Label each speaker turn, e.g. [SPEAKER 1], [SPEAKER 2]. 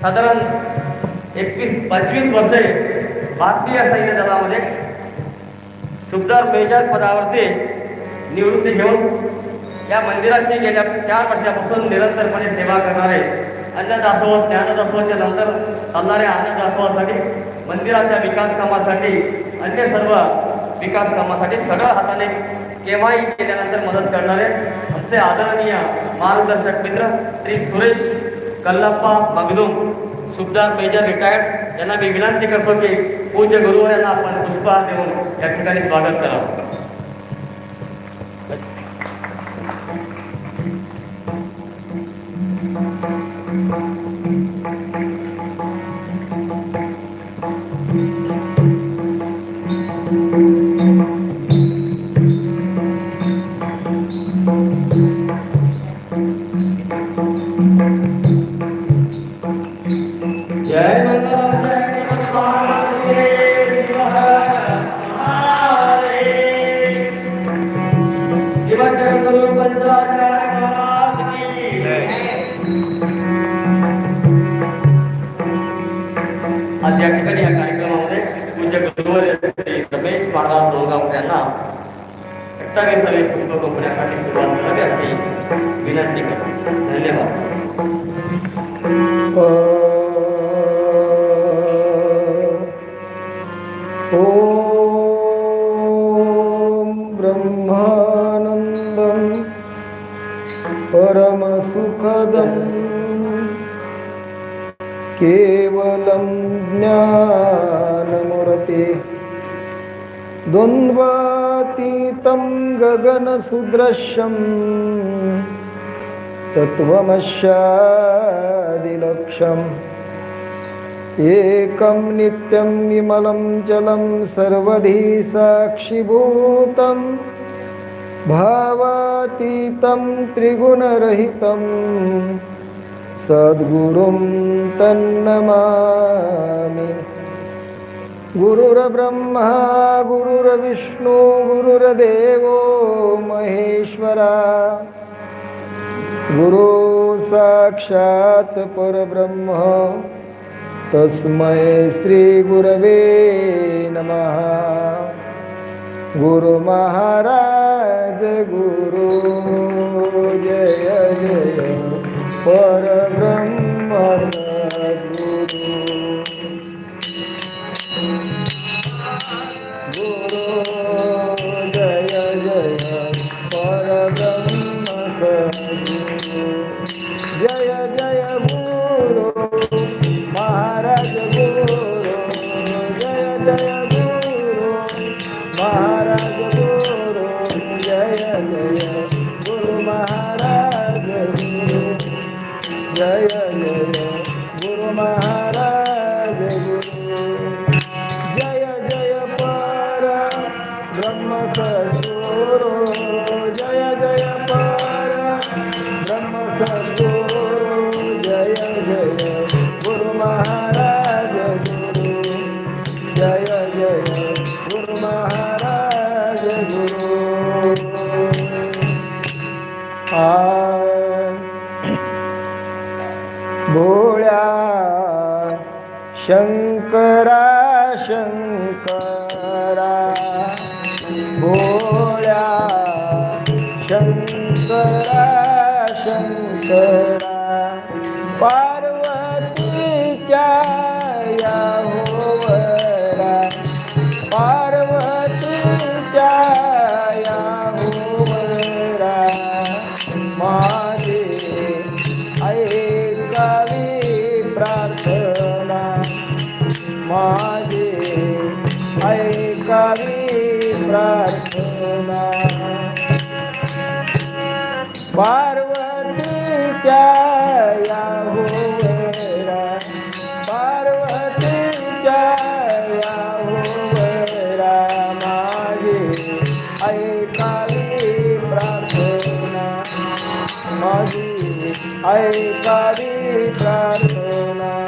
[SPEAKER 1] साधारण एकवीस पंचवीस वर्षे भारतीय सैन्य दलामध्ये सुबदार मेजर पदावरती निवृत्ती घेऊन या मंदिराची गेल्या चार वर्षापासून निरंतरपणे सेवा करणारे अन्नदासोह ज्ञानदासोहाच्या नंतर चालणाऱ्या अन्नदासोहासाठी मंदिराच्या विकास कामासाठी अन्य सर्व विकास कामासाठी सगळं हाताने केव्हाही केल्यानंतर मदत करणारे आमचे आदरणीय मार्गदर्शक मित्र श्री सुरेश कल्लप्पा मगदूम सुबदार मेजर रिटायर्ड यांना मी विनंती करतो की पूज्य गुरुवर यांना आपण पुष्पहार देऊन या ठिकाणी स्वागत करावं. आज या ठिकाणी या कार्यक्रमामध्ये पूज्य गुरुवर्य रमेश महाराज डोंगावकर यांना एकटावीस अठ्ठावीसावी पुष्प कंपन्यासाठी सुरुवात करावी अशी विनंती करतो. धन्यवाद.
[SPEAKER 2] ॐ ब्रह्मानन्दं परमसुखदं केवलं ज्ञानमुरते। द्वन्द्वातीतं गगनसुदृश्यं तत्त्वमशादिलक्षम् एकं नित्यं विमलं जलं सर्वधी साक्षिभूतं भावातीतं त्रिगुणरहितम् सद्गुरुं तन्नमामि। गुरुर्ब्रह्मा गुरुर्विष्णु गुरुर्देवो महेश्वरा। गुरु साक्षात् परब्रह्म तस्मै श्रीगुरवे नमः। गुरुमहाराज गुरु जय जय। परब्रह्म। शंकरा शंकरा भोळ्या शंकरा. शंकरा पार्वतीच्या या होवरा पार्वतीच्या या होवरा माझे ऐकावी प्रार्थना माझे ऐकावी प्रार्थना. মাগি আয় কারি প্রার্থনা